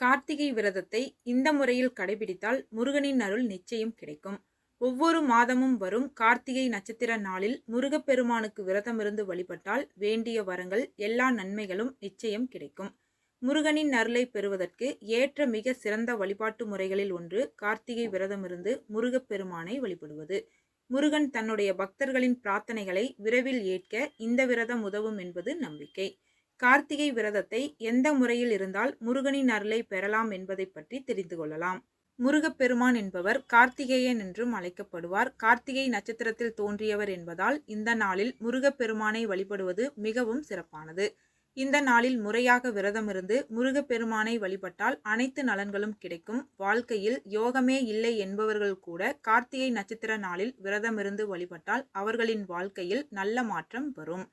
கார்த்திகை விரதத்தை இந்த முறையில் கடைபிடித்தால் முருகனின் அருள் நிச்சயம் கிடைக்கும். ஒவ்வொரு மாதமும் வரும் கார்த்திகை நட்சத்திர நாளில் முருகப்பெருமானுக்கு விரதமிருந்து வழிபட்டால் வேண்டிய வரங்கள் எல்லா நன்மைகளும் நிச்சயம் கிடைக்கும். முருகனின் அருளை பெறுவதற்கு ஏற்ற மிக சிறந்த வழிபாட்டு முறைகளில் ஒன்று கார்த்திகை விரதமிருந்து முருகப்பெருமானை வழிபடுவது. முருகன் தன்னுடைய பக்தர்களின் பிரார்த்தனைகளை விரைவில் ஏற்க இந்த விரதம் உதவும் என்பது நம்பிக்கை. கார்த்திகை விரதத்தை எந்த முறையில் இருந்தால் முருகனின் அருளை பெறலாம் என்பதை பற்றி தெரிந்து கொள்ளலாம். முருகப்பெருமான் என்பவர் கார்த்திகேயன் என்றும் அழைக்கப்படுவார். கார்த்திகை நட்சத்திரத்தில் தோன்றியவர் என்பதால் இந்த நாளில் முருகப்பெருமானை வழிபடுவது மிகவும் சிறப்பானது. இந்த நாளில் முறையாக விரதமிருந்து முருகப்பெருமானை வழிபட்டால் அனைத்து நலன்களும் கிடைக்கும். வாழ்க்கையில் யோகமே இல்லை என்பவர்கள் கூட கார்த்திகை நட்சத்திர நாளில் விரதமிருந்து வழிபட்டால் அவர்களின் வாழ்க்கையில் நல்ல மாற்றம் வரும்.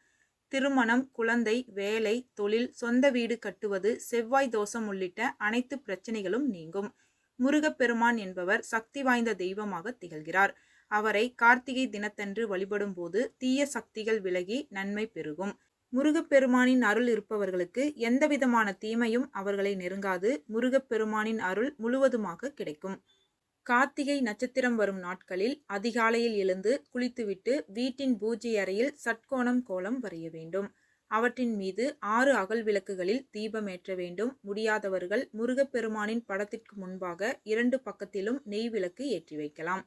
திருமணம் குழந்தை வேலை தொழில் சொந்த வீடு கட்டுவது செவ்வாய் தோஷம் உள்ளிட்ட அனைத்து பிரச்சனைகளும் நீங்கும். முருகப்பெருமான் என்பவர் சக்தி வாய்ந்த தெய்வமாக திகழ்கிறார். அவரை கார்த்திகை தினத்தன்று வழிபடும் போது தீய சக்திகள் விலகி நன்மை பெருகும். முருகப்பெருமானின் அருள் இருப்பவர்களுக்கு எந்தவிதமான தீமையும் அவர்களை நெருங்காது. முருகப்பெருமானின் அருள் முழுவதுமாக கிடைக்கும். கார்த்திகை நட்சத்திரம் வரும் நாட்களில் அதிகாலையில் எழுந்து குளித்துவிட்டு வீட்டின் பூஜை அறையில் சட்கோணம் கோலம் வரைய வேண்டும். அவற்றின் மீது ஆறு அகல் விளக்குகளில் தீபம் ஏற்ற வேண்டும். முடியாதவர்கள் முருகப்பெருமானின் படத்திற்கு முன்பாக இரண்டு பக்கத்திலும் நெய் விளக்கு ஏற்றி வைக்கலாம்.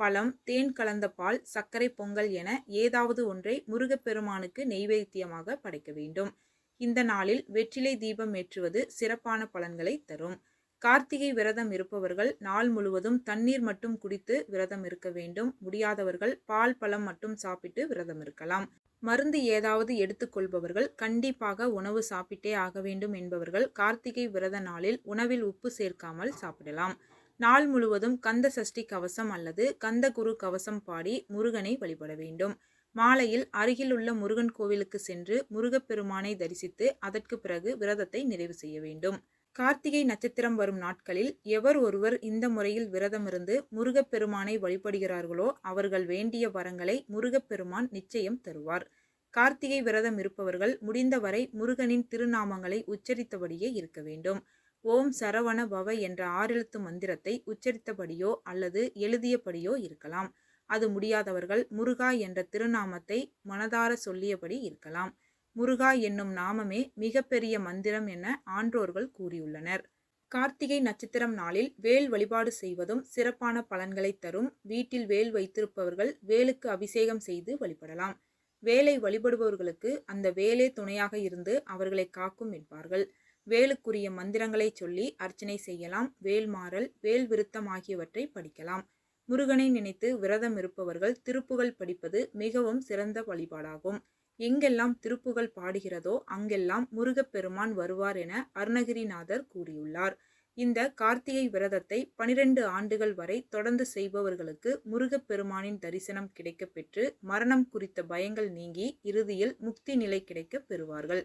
பழம் தேன் கலந்த பால் சர்க்கரை பொங்கல் என ஏதாவது ஒன்றை முருகப்பெருமானுக்கு நெய்வேத்தியமாக படைக்க வேண்டும். இந்த நாளில் வெற்றிலை தீபம் ஏற்றுவது சிறப்பான பலன்களை தரும். கார்த்திகை விரதம் இருப்பவர்கள் நாள் முழுவதும் தண்ணீர் மட்டும் குடித்து விரதம் இருக்க வேண்டும். முடியாதவர்கள் பால் பழம் மட்டும் சாப்பிட்டு விரதம் இருக்கலாம். மருந்து ஏதாவது எடுத்துக்கொள்பவர்கள் கண்டிப்பாக உணவு சாப்பிட்டே ஆக வேண்டும் என்பவர்கள் கார்த்திகை விரத நாளில் உணவில் உப்பு சேர்க்காமல் சாப்பிடலாம். நாள் முழுவதும் கந்த சஷ்டி கவசம் அல்லது கந்த குரு கவசம் பாடி முருகனை வழிபட வேண்டும். மாலையில் அருகிலுள்ள முருகன் கோவிலுக்கு சென்று முருகப்பெருமானை தரிசித்து அதற்கு பிறகு விரதத்தை நிறைவு செய்ய வேண்டும். கார்த்திகை நட்சத்திரம் வரும் நாட்களில் எவர் ஒருவர் இந்த முறையில் விரதமிருந்து முருகப்பெருமானை வழிபடுகிறார்களோ அவர்கள் வேண்டிய வரங்களை முருகப்பெருமான் நிச்சயம் தருவார். கார்த்திகை விரதம் இருப்பவர்கள் முடிந்தவரை முருகனின் திருநாமங்களை உச்சரித்தபடியே இருக்க வேண்டும். ஓம் சரவண பவ என்ற ஆறெழுத்து மந்திரத்தை உச்சரித்தபடியோ அல்லது எழுதியபடியோ இருக்கலாம். அது முடியாதவர்கள் முருகா என்ற திருநாமத்தை மனதார சொல்லியபடி இருக்கலாம். முருகா என்னும் நாமமே மிகப்பெரிய மந்திரம் என ஆன்றோர்கள் கூறியுள்ளனர். கார்த்திகை நட்சத்திரம் நாளில் வேல் வழிபாடு செய்வதும் சிறப்பான பலன்களை தரும் வீட்டில் வேல் வைத்திருப்பவர்கள் வேலுக்கு அபிஷேகம் செய்து வழிபடலாம். வேலை வழிபடுபவர்களுக்கு அந்த வேலே துணையாக இருந்து அவர்களை காக்கும் என்பார்கள் வேலுக்குரிய மந்திரங்களை சொல்லி அர்ச்சனை செய்யலாம். வேல்மாறல் வேல் விருத்தம் ஆகியவற்றை படிக்கலாம். முருகனை நினைத்து விரதம் இருப்பவர்கள் திருப்புகள் படிப்பது மிகவும் சிறந்த வழிபாடாகும். எங்கெல்லாம் திருப்புகள் பாடுகிறதோ அங்கெல்லாம் முருகப்பெருமான் வருவார் என அருணகிரிநாதர் கூறியுள்ளார். இந்த கார்த்திகை விரதத்தை பனிரெண்டு ஆண்டுகள் வரை தொடர்ந்து செய்பவர்களுக்கு முருகப்பெருமானின் தரிசனம் கிடைக்கப்பெற்று மரணம் குறித்த பயங்கள் நீங்கி இறுதியில் முக்தி நிலை கிடைக்கப் பெறுவார்கள்.